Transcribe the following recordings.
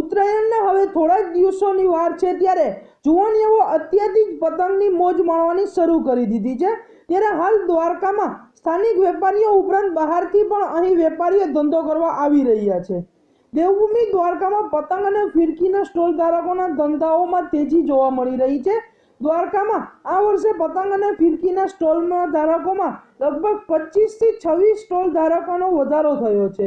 ઉત્તરાયણના હવે થોડા જ દિવસોની વાર છે ત્યારે જુવાનીઓ અત્યારથી જ પતંગની મોજ માણવાની શરૂ કરી દીધી છે. ત્યારે હાલ દ્વારકામાં સ્થાનિક વેપારીઓ ઉપરાંત બહારથી પણ અહીં વેપારીઓ ધંધો કરવા આવી રહ્યા છે. દેવભૂમિ દ્વારકામાં પતંગ અને ફિરકીના સ્ટોલ ધારકોના ધંધાઓમાં તેજી જોવા મળી રહી છે. દ્વારકામાં આ વર્ષે પતંગ અને ફિરકીના સ્ટોલના ધારકોમાં લગભગ પચીસથી છવ્વીસ સ્ટોલ ધારકોનો વધારો થયો છે.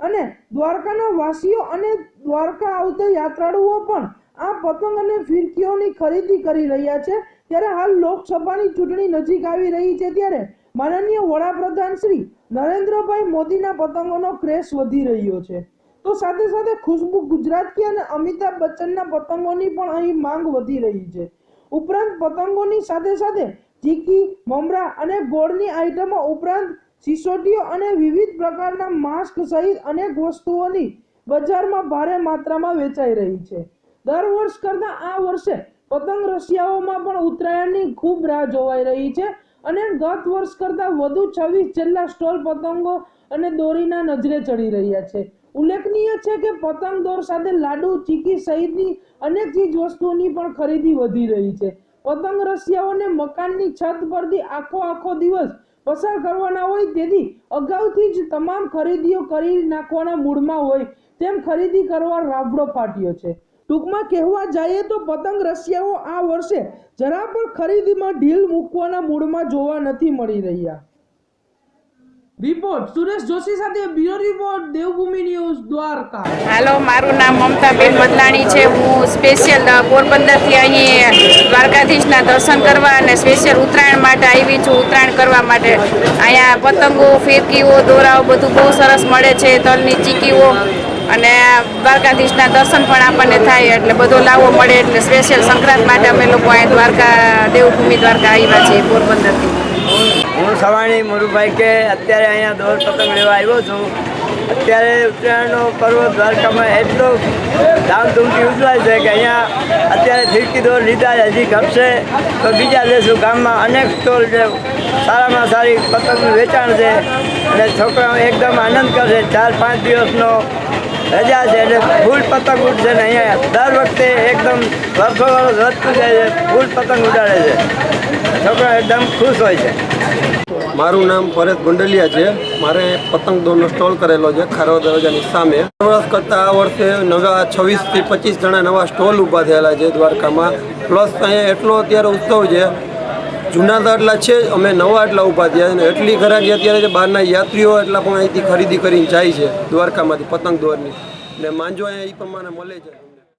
અને દ્વારકાના વાસીઓ અને દ્વારકા આવતા યાત્રાળુઓ પણ આ પતંગ અને ફિરકીઓની ખરીદી કરી રહ્યા છે. ત્યારે હાલ લોકસભાની ચૂંટણી નજીક આવી રહી છે ત્યારે માનનીય વડાપ્રધાન શ્રી નરેન્દ્રભાઈ મોદીના પતંગોનો ક્રેશ વધી રહ્યો છે. તો સાથે સાથે ખુશ્બુ ગુજરાતી અને અમિતાભ બચ્ચનના પતંગોની પણ અહીં માંગ વધી રહી છે. ઉપરાંત પતંગોની સાથે સાથે ચીકી મમરા અને ગોળની આઇટમો ઉપરાંત સિસોટીઓ અને વિવિધ પ્રકારના માસ્ક સહિત અનેક વસ્તુઓની બજારમાં ભારે માત્રામાં વેચાઈ રહી છે. દર વર્ષ કરતાં આ વર્ષે પતંગ રશિયાઓમાં પણ ઉત્તરાયણની ખૂબ રાહ જોવાઈ રહી છે અને ગત વર્ષ કરતાં વધુ છવ્વીસ જેટલા સ્ટોલ પતંગો અને દોરીના નજરે ચડી રહ્યા છે. ઉલ્લેખનીય છે કે પતંગ દોર સાથે લાડુ, ચીકી સહિતની અનેક ચીજ વસ્તુઓની પણ ખરીદી વધી રહી છે. પતંગ રશિયાઓને મકાનની છત પરથી આખો આખો દિવસ પસાર કરવાના હોય તેથી અગાઉથી જ તમામ ખરીદીઓ કરી નાખવાના મૂડમાં હોય તેમ ખરીદી કરવા રાબડો ફાટ્યો છે. ટૂંકમાં કહેવા જઈએ તો પતંગ રશિયાઓ આ વર્ષે જરા પણ ખરીદીમાં ઢીલ મૂકવાના મૂડમાં જોવા નથી મળી રહ્યા. રિપોર્ટ, સુરેશ જોશી સાથે bureau report, Devbhoomi news, Dwarka. Hello, મારું નામ મમતાબેન મદલાણી છે. હું સ્પેશિયલ પોરબંદરથી અહીં દ્વારકાધીશના દર્શન કરવા અને સ્પેશિયલ ઉત્તરાયણ માટે આવી છું. ઉત્તરાયણ કરવા માટે અહીંયા પતંગો, ફિરકીઓ, દોરાઓ બધું બહુ સરસ મળે છે, તલની ચીકીઓ. અને દ્વારકાધીશના દર્શન પણ આપણને થાય, એટલે બધો લાવો મળે. એટલે સ્પેશિયલ સંક્રાંત માટે અમે લોકો અહીંયા દ્વારકા, દેવભૂમિ દ્વારકા આવ્યા છીએ, પોરબંદરથી. હું સવાણી મુરુભાઈ કે અત્યારે અહીંયા દોર પતંગ લેવા આવ્યો છું. અત્યારે ઉત્તરાયણનો પર્વ દ્વારકામાં એટલો ધામધૂમથી ઉજવાય છે કે અહીંયા અત્યારે ફિરકી દોર લીધા હજી ગમશે તો બીજા લેશું ગામમાં અનેક સ્ટોલ છે. સારામાં સારી પતંગનું વેચાણ છે. અને છોકરાઓ એકદમ આનંદ કરશે. ચાર, પાંચ દિવસનો રજા છે એટલે ફૂલ પતંગ ઉડશે ને અહીંયા દર વખતે એકદમ વર્ષો વર્ષ વધતું જાય છે. ફૂલ પતંગ ઉડાડે છે. છોકરા એકદમ ખુશ હોય છે. મારું નામ પરેશ ગુંડલિયા છે. મારે પતંગ દોરનો સ્ટોલ કરેલો છે ખારવા દરવાજાની સામે. વર્ષ કરતાં આ વર્ષે નવા છવ્વીસથી પચીસ જણા નવા સ્ટોલ ઊભા થયેલા છે દ્વારકામાં. પ્લસ અહીંયા એટલો અત્યારે ઉત્સવ છે જૂના તો છે, અમે નવા આટલા ઊભા થયા અને એટલી ઘરાકી અત્યારે છે બહારના યાત્રીઓ એટલા પણ અહીંથી ખરીદી કરીને જાય છે દ્વારકામાંથી પતંગ દોરની. ને માંજો અહીંયા એ પ્રમાણે મળે છે.